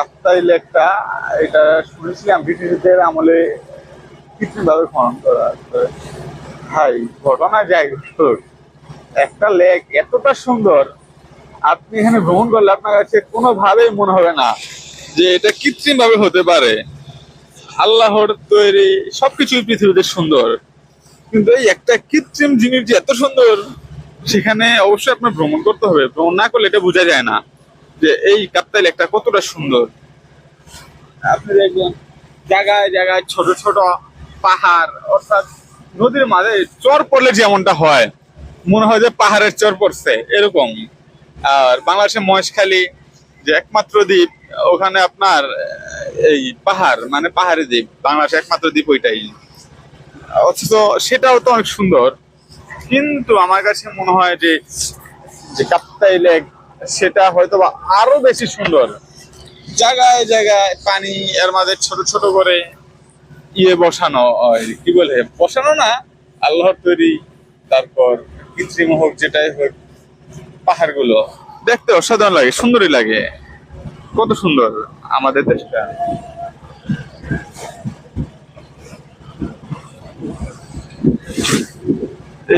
কাপ্তাই লেকটা এটা শুনেছিলাম ব্রিটিশদের আমলে কৃত্রিম ভাবে খনন করা ভাই, ঘটনা যাই একটা লেক এতটা সুন্দর, আপনি এখানে ভ্রমণ করলে আপনার কাছে কোনোভাবেই মনে হবে না যে এটা কৃত্রিম ভাবে হতে পারে। আল্লাহর তৈরি সবকিছুই পৃথিবীতে সুন্দর। কিন্তু এই একটা কৃত্রিম জিনিস যে এত সুন্দর, সেখানে অবশ্যই আপনার ভ্রমণ করতে হবে। ভ্রমণ না করলে এটা বোঝা যায় না। যে এই কাপ্তাই লেকটা কতটা সুন্দর। আপনি দেখবেন, জায়গায় জায়গায় ছোট ছোট পাহাড়, অর্থাৎ নদীর মাঝে চর পড়লে যেমনটা হয়, মনে হয় যে পাহাড়ের চর পড়ছে, এরকম। আর বাংলাদেশের মহেশখালী যে একমাত্র দ্বীপ, ওখানে আপনার, এই পাহাড় মানে পাহাড়ি দ্বীপ, বাংলাদেশের একমাত্র দ্বীপ ওইটাই। অথচ সেটাও তো অনেক সুন্দর। কিন্তু আমার কাছে মনে হয় যে যে কাপ্তাই লেক সেটা হয়তো আরও বেশি সুন্দর। জায়গায় জায়গায় পানি এর মাঝে ছোট ছোট করে ইয়ে বসানো কি বলে? বসানো না, আল্লাহর তৈরি, তারপর কৃত্রিম হোক, যেটাই হোক, পাহাড়গুলো। দেখতে অসাধারণ লাগে, সুন্দরই লাগে। কত সুন্দর আমাদের দেশটা।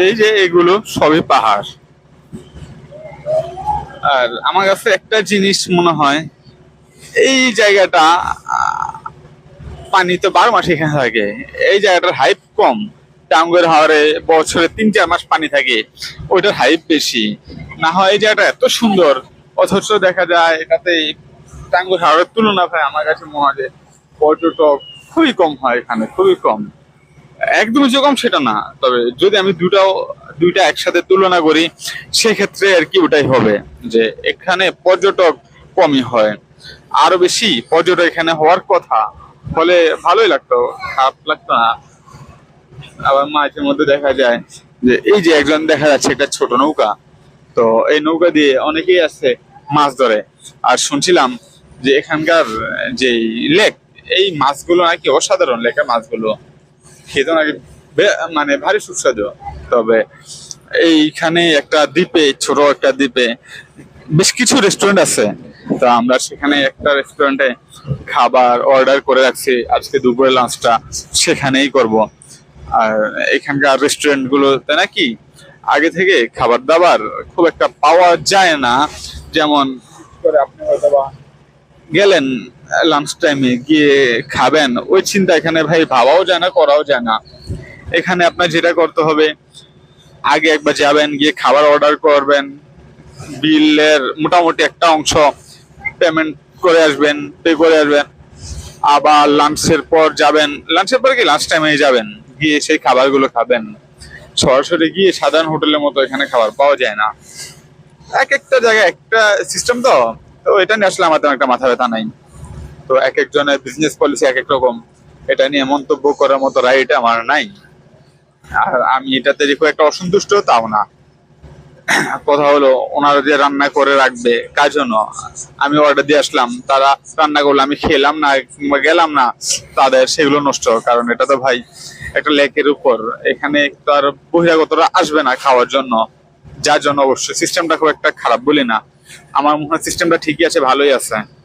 এই যে এগুলো সবই পাহাড়। আর আমার কাছে একটা জিনিস মনে হয়, এই জায়গাটা পানি তো বারো মাস এখানে থাকে। এই জায়গাটার হাইপ কম। টাঙ্গের হাওয়ারে বছরে তিন, চার মাস পানি থাকে। ওইটার হাইপ বেশি। না হয় এই জায়গাটা এত সুন্দর, অথচ দেখা যায় এটাতে টাঙ্গুর হাওয়ারের তুলনা হয় আমার কাছে মনে হয় পর্যটক খুবই কম হয় এখানে, খুবই কম। একদমই যে কম সেটা না। তবে যদি আমি দুটাও দুইটা একসাথে তুলনা করি, সেক্ষেত্রে আর কি ওটাই হবে যে এখানে পর্যটক কমই হয়। আরও বেশি পর্যটক এখানে হওয়ার কথা, ফলে ভালোই লাগতো, খারাপ লাগতো না। আবার মাঝে মধ্যে দেখা যায় যে এই যে একজন দেখা যাচ্ছে, একটা ছোট নৌকা, তো এই নৌকা দিয়ে অনেকেই আছে মাছ ধরে। আর শুনছিলাম যে এখানকার যে লেক, এই মাছগুলো নাকি অসাধারণ লেকের মাছগুলো। খেতে নাকি মানে ভারী সুস্বাদু। তবে এইখানে একটা দ্বীপে, ছোট একটা দ্বীপে বেশ কিছু রেস্টুরেন্ট আছে। তো আমরা সেখানে একটা রেস্টুরেন্টে খাবার অর্ডার করে রাখছি। আজকে দুপুরের লাঞ্চটা সেখানেই করব। আর এখানকার রেস্টুরেন্ট গুলোতে নাকি আগে থেকে খাবার দাবার খুব একটা পাওয়া যায় না। যেমন আপনি গেলেন লাঞ্চ টাইমে গিয়ে খাবেন। ওই চিন্তা এখানে ভাই ভাবাও যায় না, করাও যায় না। এখানে আপনার যেটা করতে হবে, আগে একবার যাবেন, গিয়ে খাবার অর্ডার করবেন, বিলের মোটামুটি একটা অংশ পেমেন্ট করে আসবেন পে করে আসবেন। আবার লাঞ্চের পর যাবেন লাঞ্চের পর কি লাঞ্চ টাইমে যাবেন, গিয়ে সেই খাবারগুলো খাবেন। সরাসরি গিয়ে সাধারণ হোটেলের মতো এখানে খাবার পাওয়া যায় না। এক একটা জায়গায় একটা সিস্টেম তো তো এটা নিয়ে আসলে আমাদের একটা মাথা ব্যথা নাই। তো এক একজনের বিজনেস পলিসি এক এক রকম, এটা নিয়ে মন্তব্য করার মতো রাইট আমার নাই। আর আমি এটাতে খুব একটা অসন্তুষ্ট, তাও না। কথা হলো, ওনারা যে রান্না করে রাখবে, কার জন্য? আমি অর্ডার দিয়ে আসলাম, তারা রান্না করল, আমি খেলাম না, কিংবা গেলাম না, তাদের সেগুলো নষ্ট, কারণ এটা তো ভাই একটা লেকের উপর। এখানে তো আর বহিরাগতরা আসবে না খাওয়ার জন্য, যার জন্য অবশ্যই। সিস্টেমটা খুব একটা খারাপ বলি না। আমার মনে হয় সিস্টেমটা ঠিকই আছে, ভালোই আছে।